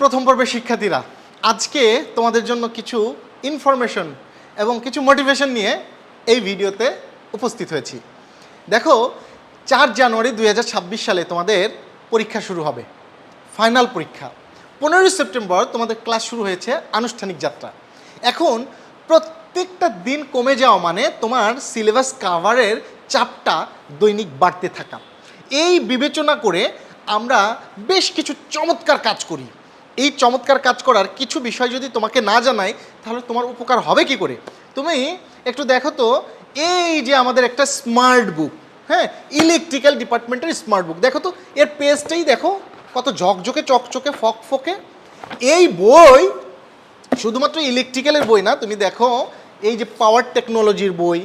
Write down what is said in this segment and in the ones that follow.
প্রথম পর্বের শিক্ষার্থীরা, আজকে তোমাদের জন্য কিছু ইনফরমেশন এবং কিছু মোটিভেশন নিয়ে এই ভিডিওতে উপস্থিত হয়েছি। দেখো, চার জানুয়ারি দু হাজার ছাব্বিশ সালে তোমাদের পরীক্ষা শুরু হবে ফাইনাল পরীক্ষা। পনেরোই সেপ্টেম্বর তোমাদের ক্লাস শুরু হয়েছে আনুষ্ঠানিক যাত্রা। এখন প্রত্যেকটা দিন কমে যাওয়া মানে তোমার সিলেবাস কাভারের চাপটা দৈনিক বাড়তে থাকা। এই বিবেচনা করে আমরা বেশ কিছু চমৎকার কাজ করি। এই চমৎকার কাজ করার কিছু বিষয় যদি তোমাকে না জানাই, তাহলে তোমার উপকার হবে কি করে? তুমি একটু দেখো তো, এই যে আমাদের একটা স্মার্ট বুক হ্যাঁ? ইলেকট্রিক্যাল ডিপার্টমেন্টের স্মার্ট বুক দেখো তো, এর পেজটাই দেখো, কত ঝকঝকে, চকচকে, ফক ফকে। এই বই শুধুমাত্র ইলেকট্রিক্যালের বই না, তুমি দেখো, এই যে পাওয়ার টেকনোলজির বই,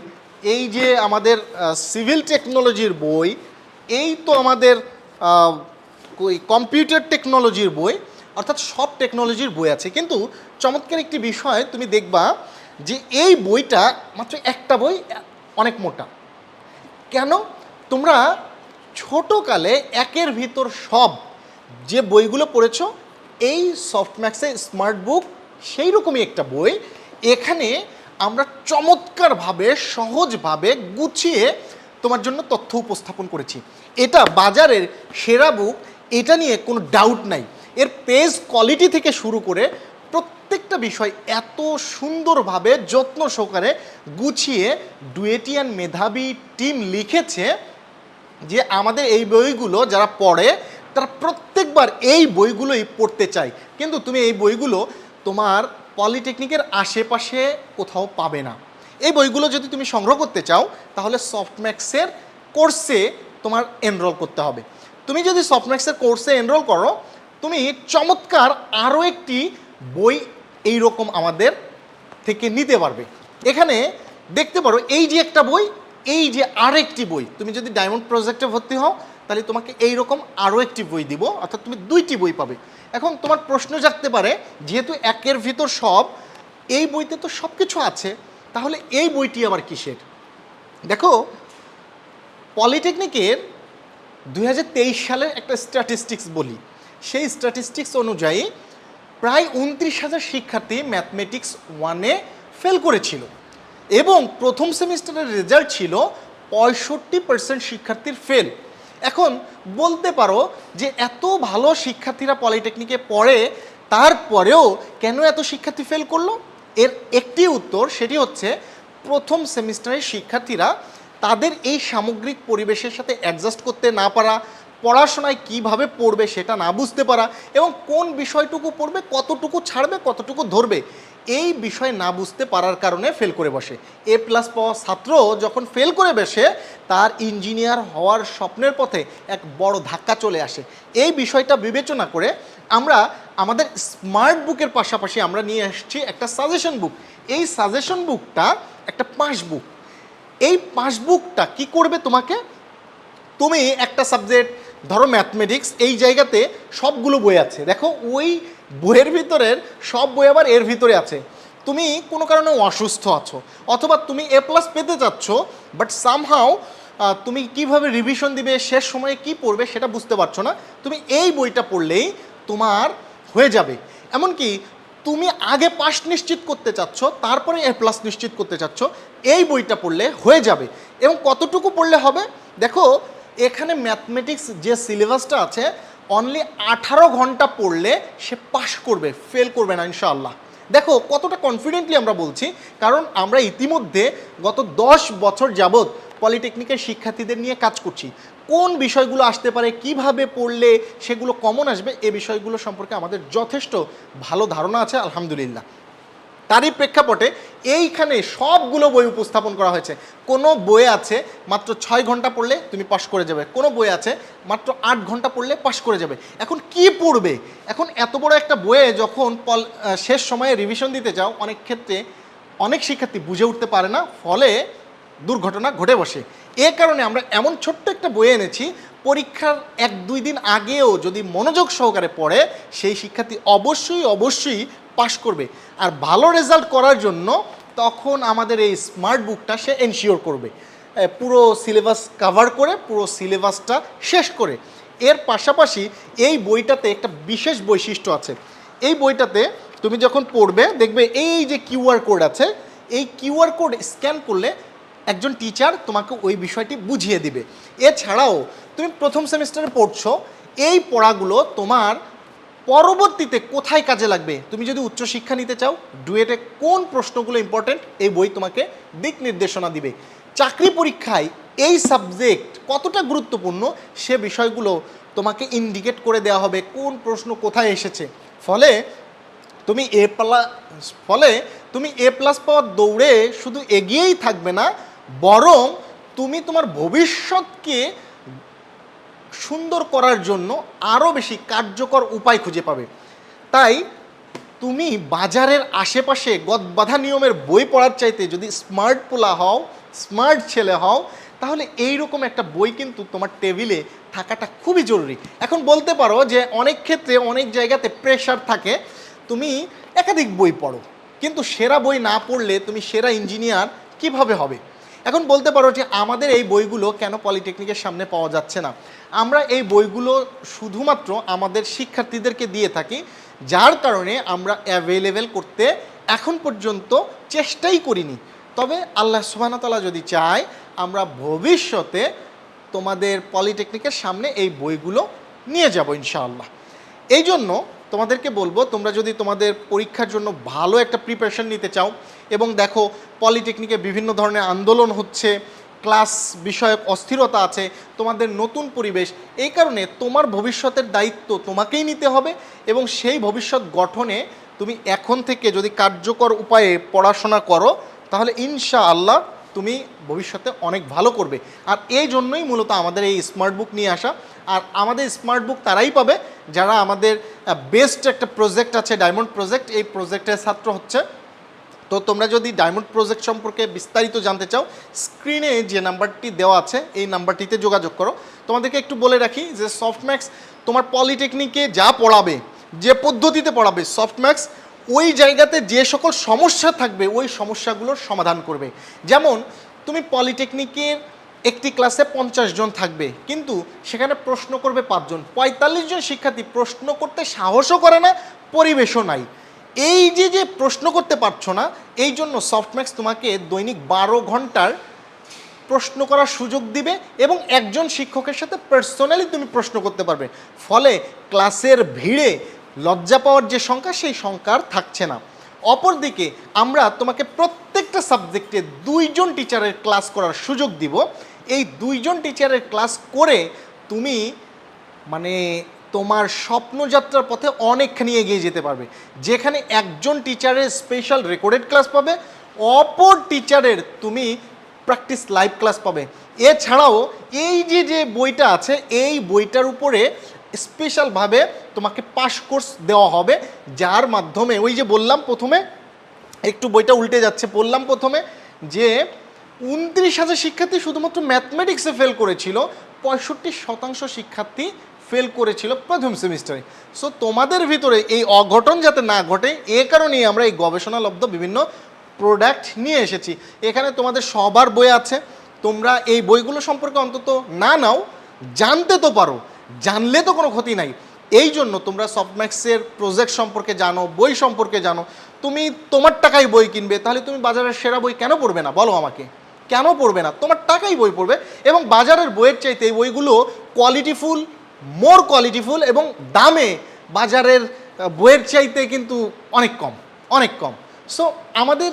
এই যে আমাদের সিভিল টেকনোলজির বই, এই তো আমাদের কম্পিউটার টেকনোলজির বই অর্থাৎ সব টেকনোলজির বই আছে। কিন্তু চমৎকার একটি বিষয় তুমি দেখবা যে এই বইটা মাত্র একটা বই, অনেক মোটা। কেন? তোমরা ছোটোকালে একের ভিতর সব যে বইগুলো পড়েছ, এই সফটম্যাক্সের স্মার্ট বুক সেই রকমই একটা বই। এখানে আমরা চমৎকারভাবে, সহজভাবে গুছিয়ে তোমার জন্য তথ্য উপস্থাপন করেছি। এটা বাজারের সেরা বুক এটা নিয়ে কোনো ডাউট নাই। এর পেজ কোয়ালিটি থেকে শুরু করে প্রত্যেকটা বিষয় এত সুন্দরভাবে যত্ন সহকারে গুছিয়ে ডুয়েটিয়ান মেধাবী টিম লিখেছে যে আমাদের এই বইগুলো যারা পড়ে, তারা প্রত্যেকবার এই বইগুলোই পড়তে চায়। কিন্তু তুমি এই বইগুলো তোমার পলিটেকনিকের আশেপাশে কোথাও পাবে না। এই বইগুলো যদি তুমি সংগ্রহ করতে চাও, তাহলে সফটম্যাক্সের কোর্সে তোমার এনরোল করতে হবে। তুমি যদি সফটম্যাক্সের কোর্সে এনরোল করো তুমি চমৎকার আরও একটি বই এই রকম আমাদের থেকে নিতে পারবে। এখানে দেখতে পারো, এই যে একটা বই, এই যে আরেকটি বই। তুমি যদি ডায়মন্ড প্রজেক্টে ভর্তি হও, তাহলে তোমাকে এই রকম আরও একটি বই দিব, অর্থাৎ তুমি দুইটি বই পাবে। এখন তোমার প্রশ্ন জাগতে পারে, যেহেতু একের ভিতর সব, এই বইতে তো সব কিছু আছে, তাহলে এই বইটি আবার কিসের? দেখো পলিটেকনিকের দুই হাজার তেইশ সালের একটা স্ট্যাটিস্টিক্স বলি। সেই স্ট্যাটিস্টিক্স অনুযায়ী প্রায় উনত্রিশ হাজার শিক্ষার্থী ম্যাথমেটিক্স ওয়ানে ফেল করেছিল। এবং প্রথম সেমিস্টারের রেজাল্ট ছিল পঁয়ষট্টি পার্সেন্ট শিক্ষার্থীর ফেল এখন বলতে পারো যে এত ভালো শিক্ষার্থীরা পলিটেকনিকে পড়ে, তারপরেও কেন এত শিক্ষার্থী ফেল করল? এর একটি উত্তর সেটি হচ্ছে প্রথম সেমিস্টারের শিক্ষার্থীরা তাদের এই সামগ্রিক পরিবেশের সাথে অ্যাডজাস্ট করতে না পারা পড়াশোনায় কীভাবে পড়বে সেটা না বুঝতে পারা এবং কোন বিষয়টুকু পড়বে, কতটুকু ছাড়বে, কতটুকু ধরবে, এই বিষয় না বুঝতে পারার কারণে ফেল করে বসে। এ প্লাস পাওয়া ছাত্র যখন ফেল করে বসে, তার ইঞ্জিনিয়ার হওয়ার স্বপ্নের পথে এক বড় ধাক্কা চলে আসে। এই বিষয়টা বিবেচনা করে আমরা আমাদের স্মার্ট বুকের পাশাপাশি আমরা নিয়ে এসেছি একটা সাজেশন বুক এই সাজেশন বুকটা একটা পাসবুক এই পাসবুকটা কি করবে তোমাকে? তুমি একটা সাবজেক্ট ধরো ম্যাথমেটিক্স এই জায়গাতে সবগুলো বই আছে। দেখো ওই বইয়ের ভিতরের সব বই আবার এর ভিতরে আছে। তুমি কোনো কারণে অসুস্থ আছো অথবা তুমি এ প্লাস পেতে চাচ্ছ বাট সামহাও তুমি কীভাবে রিভিশন দিবে, শেষ সময়ে কি পড়বে সেটা বুঝতে পারছ না। তুমি এই বইটা পড়লেই তোমার হয়ে যাবে। এমনকি তুমি আগে পাস নিশ্চিত করতে চাচ্ছ, তারপরে এ প্লাস নিশ্চিত করতে চাচ্ছ, এই বইটা পড়লে হয়ে যাবে। এবং কতটুকু পড়লে হবে? দেখো এখানে ম্যাথমেটিক্স যে সিলেবাসটা আছে অনলি আঠারো ঘণ্টা পড়লে সে পাশ করবে ফেল করবে না, ইনশাআল্লাহ। দেখো, কতটা কনফিডেন্টলি আমরা বলছি, কারণ আমরা ইতিমধ্যে গত দশ বছর যাবৎ পলিটেকনিকের শিক্ষার্থীদের নিয়ে কাজ করছি। কোন বিষয়গুলো আসতে পারে, কীভাবে পড়লে সেগুলো কমন আসবে, এ বিষয়গুলো সম্পর্কে আমাদের যথেষ্ট ভালো ধারণা আছে, আলহামদুলিল্লাহ। তারই প্রেক্ষাপটে এইখানে সবগুলো বই উপস্থাপন করা হয়েছে। কোনো বই আছে মাত্র ছয় ঘণ্টা পড়লে তুমি পাশ করে যাবে। কোনো বই আছে মাত্র আট ঘণ্টা পড়লে পাশ করে যাবে। এখন কি পড়বে? এখন এত বড় একটা বইয়ে যখন পল শেষ সময়ে রিভিশন দিতে যাও, অনেক ক্ষেত্রে অনেক শিক্ষার্থী বুঝে উঠতে পারে না, ফলে দুর্ঘটনা ঘটে বসে। এ কারণে আমরা এমন ছোট্ট একটা বই এনেছি, পরীক্ষার এক দুই দিন আগেও যদি মনোযোগ সহকারে পড়ে, সেই শিক্ষার্থী অবশ্যই অবশ্যই পাশ করবে। আর ভালো রেজাল্ট করার জন্য তখন আমাদের এই স্মার্ট বুকটা সে এনশিওর করবে। পুরো সিলেবাস কভার করে, পুরো সিলেবাসটা শেষ করে। এর পাশাপাশি এই বইটাতে একটা বিশেষ বৈশিষ্ট্য আছে। এই বইটাতে তুমি যখন পড়বে, দেখবে এই যে কিউআর কোড আছে, এই কিউআর কোড স্ক্যান করলে একজন টিচার তোমাকে ওই বিষয়টি বুঝিয়ে দিবে। এছাড়াও তুমি প্রথম সেমিস্টারে পড়ছো, এই পড়াগুলো তোমার পরবর্তীতে কোথায় কাজে লাগবে? তুমি যদি উচ্চশিক্ষা নিতে চাও, ডুয়েটে কোন প্রশ্নগুলো ইম্পর্টেন্ট এই বই তোমাকে দিক নির্দেশনা দিবে। চাকরি পরীক্ষায় এই সাবজেক্ট কতটা গুরুত্বপূর্ণ, সে বিষয়গুলো তোমাকে ইন্ডিকেট করে দেওয়া হবে, কোন প্রশ্ন কোথায় এসেছে। ফলে তুমি এ প্লাস ফলে তুমি এ প্লাস পাওয়ার দৌড়ে শুধু এগিয়েই থাকবে না, বরং তুমি তোমার ভবিষ্যৎকে সুন্দর করার জন্য আরও বেশি কার্যকর উপায় খুঁজে পাবে। তাই তুমি বাজারের আশেপাশে গদবাধা নিয়মের বই পড়ার চাইতে যদি স্মার্ট পোলা হও স্মার্ট ছেলে হও, তাহলে এই রকম একটা বই কিন্তু তোমার টেবিলে থাকাটা খুবই জরুরি। এখন বলতে পারো যে অনেক ক্ষেত্রে অনেক জায়গাতে প্রেশার থাকে, তুমি একাধিক বই পড়ো। কিন্তু সেরা বই না পড়লে তুমি সেরা ইঞ্জিনিয়ার কীভাবে হবে? এখন বলতে পারো যে আমাদের এই বইগুলো কেন পলিটেকনিকের সামনে পাওয়া যাচ্ছে না? আমরা এই বইগুলো শুধুমাত্র আমাদের শিক্ষার্থীদেরকে দিয়ে থাকি, যার কারণে আমরা অ্যাভেলেবেল করতে এখন পর্যন্ত চেষ্টাই করিনি। তবে আল্লাহ সুবাহতালা যদি চায়, আমরা ভবিষ্যতে তোমাদের পলিটেকনিকের সামনে এই বইগুলো নিয়ে যাব ইনশাআল্লাহ। এই জন্য তোমাদেরকে বলব, তোমরা যদি তোমাদের পরীক্ষার জন্য ভালো একটা প্রিপারেশন নিতে চাও এবং দেখো পলিটেকনিকে বিভিন্ন ধরনের আন্দোলন হচ্ছে ক্লাস বিষয়ক অস্থিরতা আছে, তোমাদের নতুন পরিবেশ, এই কারণে তোমার ভবিষ্যতের দায়িত্ব তোমাকেই নিতে হবে এবং সেই ভবিষ্যৎ গঠনে তুমি এখন থেকে যদি কার্যকর উপায়ে পড়াশোনা করো, তাহলে ইনশা আল্লাহ তুমি ভবিষ্যতে অনেক ভালো করবে। আর এই জন্যই মূলত আমাদের এই স্মার্ট বুক নিয়ে আসা। আর আমাদের স্মার্ট বুক তারাই পাবে যারা আমাদের বেস্ট একটা প্রজেক্ট আছে ডায়মন্ড প্রজেক্ট এই প্রজেক্টের ছাত্র হচ্ছে। তো তোমরা যদি ডায়মন্ড প্রজেক্ট সম্পর্কে বিস্তারিত জানতে চাও স্ক্রিনে যে নাম্বারটি দেওয়া আছে, এই নাম্বারটিতে যোগাযোগ করো। তোমাদেরকে একটু বলে রাখি যে সফটম্যাক্স তোমার পলিটেকনিকে যা পড়াবে, যে পদ্ধতিতে পড়াবে সফটম্যাক্স ওই জায়গাতে যে সকল সমস্যা থাকবে, ওই সমস্যাগুলোর সমাধান করবে। যেমন, তুমি পলিটেকনিকের একটি ক্লাসে পঞ্চাশ জন থাকবে, কিন্তু সেখানে প্রশ্ন করবে পাঁচজন পঁয়তাল্লিশ জন শিক্ষার্থী প্রশ্ন করতে সাহসও করে না, পরিবেশও নাই। এই যে যে প্রশ্ন করতে পারছ না, এই জন্য সফটম্যাক্স তোমাকে দৈনিক বারো ঘণ্টার প্রশ্ন করার সুযোগ দিবে এবং একজন শিক্ষকের সাথে পার্সোনালি তুমি প্রশ্ন করতে পারবে। ফলে ক্লাসের ভিড়ে লজ্জা পাওয়ার যে সংখ্যা, সেই সংখ্যা থাকছে না। অপরদিকে আমরা তোমাকে প্রত্যেকটা সাবজেক্টে দুইজন টিচারের ক্লাস করার সুযোগ দিব। এই দুইজন টিচারের ক্লাস করে তুমি মানে তোমার স্বপ্নযাত্রার পথে অনেকখানি এগিয়ে যেতে পারবে। যেখানে একজন টিচারের স্পেশাল রেকর্ডেড ক্লাস পাবে, অপর টিচারের তুমি প্র্যাকটিস লাইভ ক্লাস পাবে। এছাড়াও এই যে যে বইটা আছে, এই বইটার উপরে স্পেশালভাবে তোমাকে পাস কোর্স দেওয়া হবে, যার মাধ্যমে ওই যে বললাম প্রথমে একটু বইটা উল্টে যাচ্ছে। পড়লাম প্রথমে যে উনত্রিশ হাজার শিক্ষার্থী শুধুমাত্র ম্যাথমেটিক্সে ফেল করেছিল, পঁয়ষট্টি শতাংশ শিক্ষার্থী ফেল করেছিল প্রথম সেমিস্টারে সো তোমাদের ভিতরে এই অঘটন যাতে না ঘটে, এ কারণেই আমরা এই গবেষণালব্ধ বিভিন্ন প্রোডাক্ট নিয়ে এসেছি। এখানে তোমাদের সবার বই আছে। তোমরা এই বইগুলো সম্পর্কে অন্তত না নাও, জানতে তো পারো। জানলে তো কোনো ক্ষতি নাই। এই জন্য তোমরা সফটম্যাক্সের প্রজেক্ট সম্পর্কে জানো, বই সম্পর্কে জানো। তুমি তোমার টাকায় বই কিনবে, তাহলে তুমি বাজারের সেরা বই কেন পড়বে না? বলো আমাকে। কেন পড়বে না? তোমার টাকাই বই পড়বে এবং বাজারের বইয়ের চাইতে এই বইগুলো কোয়ালিটিফুল মোর কোয়ালিটিফুল এবং দামে বাজারের বইয়ের চাইতে কিন্তু অনেক কম অনেক কম। সো আমাদের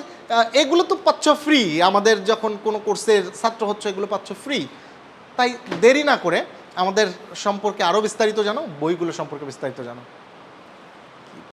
এগুলো তো পাচ্ছ ফ্রি আমাদের যখন কোনো কোর্সের ছাত্র হচ্ছে, এগুলো পাচ্ছ ফ্রি তাই দেরি না করে আমাদের সম্পর্কে আরও বিস্তারিত জানো, বইগুলো সম্পর্কে বিস্তারিত জানো।